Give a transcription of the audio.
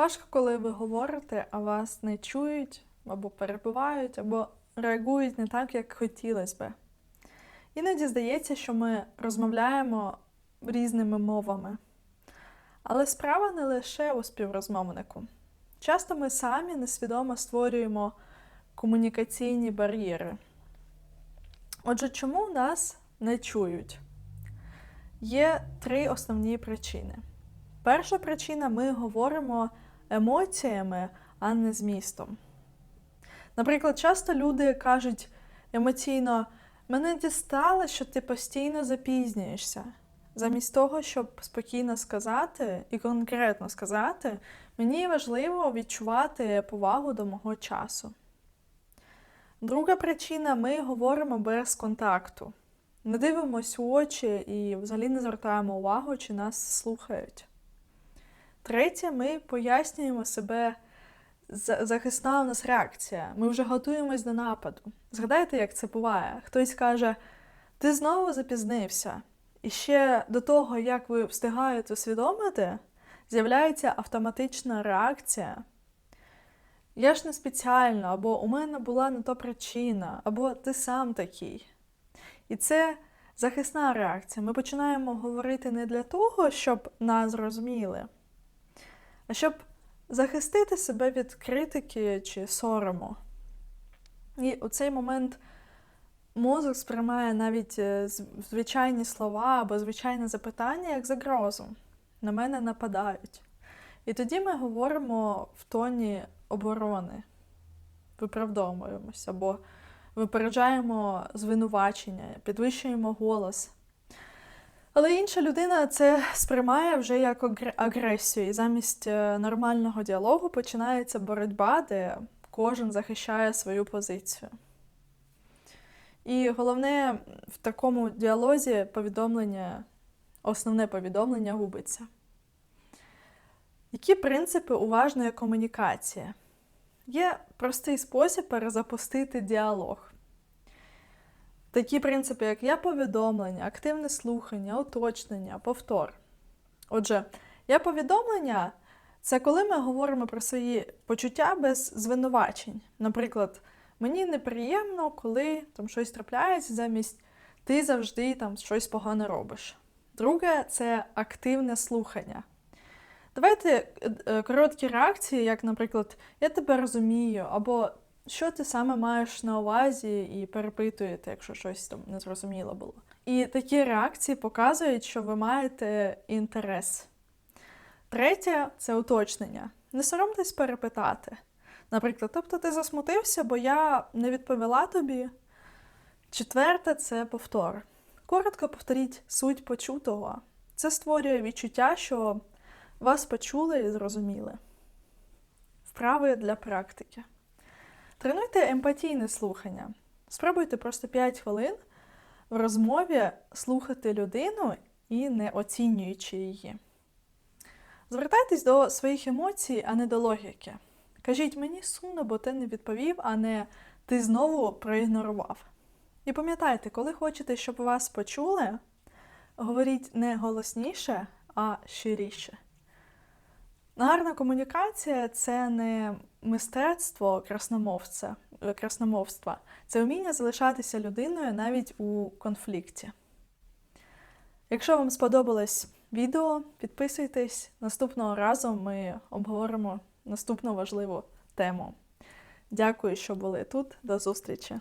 Важко, коли ви говорите, а вас не чують, або перебувають, або реагують не так, як хотілося би. Іноді здається, що ми розмовляємо різними мовами. Але справа не лише у співрозмовнику. Часто ми самі несвідомо створюємо комунікаційні бар'єри. Отже, чому нас не чують? Є три основні причини. Перша причина ми говоримо емоціями, а не змістом. Наприклад, часто люди кажуть емоційно: мене дістало, що ти постійно запізнюєшся. Замість того, щоб спокійно сказати і конкретно сказати, мені важливо відчувати повагу до мого часу. Друга причина ми говоримо без контакту. Не дивимося у очі і взагалі не звертаємо увагу, чи нас слухають. Третє, ми пояснюємо себе, захисна у нас реакція. Ми вже готуємось до нападу. Згадайте, як це буває. Хтось каже, ти знову запізнився. І ще до того, як ви встигаєте усвідомити, з'являється автоматична реакція. Я ж не спеціально, або у мене була не то причина, або ти сам такий. І це захисна реакція. Ми починаємо говорити не для того, щоб нас зрозуміли, а щоб захистити себе від критики чи сорому. І у цей момент мозок сприймає навіть е, звичайні слова або звичайне запитання як загрозу. На мене нападають. І тоді ми говоримо в тоні оборони, виправдовуємося або випереджаємо звинувачення, підвищуємо голос. Але інша людина це сприймає вже як агресію, і замість е, нормального діалогу починається боротьба, де кожен захищає свою позицію. І головне в такому діалозі повідомлення, основне повідомлення губиться. Які принципи уважної комунікації? Є простий спосіб перезапустити діалог. Такі принципи, як я повідомлення, активне слухання, уточнення, повтор. Отже, я повідомлення це коли ми говоримо про свої почуття без звинувачень. Наприклад, мені неприємно, коли там щось трапляється, замість ти завжди там щось погане робиш. Друге це активне слухання. Давайте е, е, короткі реакції, як, наприклад, я тебе розумію, або що ти саме маєш на увазі, і перепитуєте, якщо щось там незрозуміло було. І такі реакції показують, що ви маєте інтерес. Третє це уточнення. Не соромтесь перепитати. Наприклад, тобто ти засмутився, бо я не відповіла тобі. Четверте це повтор. Коротко повторіть суть почутого. Це створює відчуття, що вас почули і зрозуміли. Вправи для практики. Тренуйте емпатійне слухання. Спробуйте просто 5 хвилин в розмові слухати людину і не оцінюючи її. Звертайтесь до своїх емоцій, а не до логіки. Кажіть, мені сумно, бо ти не відповів, а не ти знову проігнорував. І пам'ятайте, коли хочете, щоб вас почули, говоріть не голосніше, а щиріше. Гарна комунікація це не мистецтво красномовця, е, красномовства, це вміння залишатися людиною навіть у конфлікті. Якщо вам сподобалось відео, підписуйтесь. Наступного разу ми обговоримо наступну важливу тему. Дякую, що були тут. До зустрічі!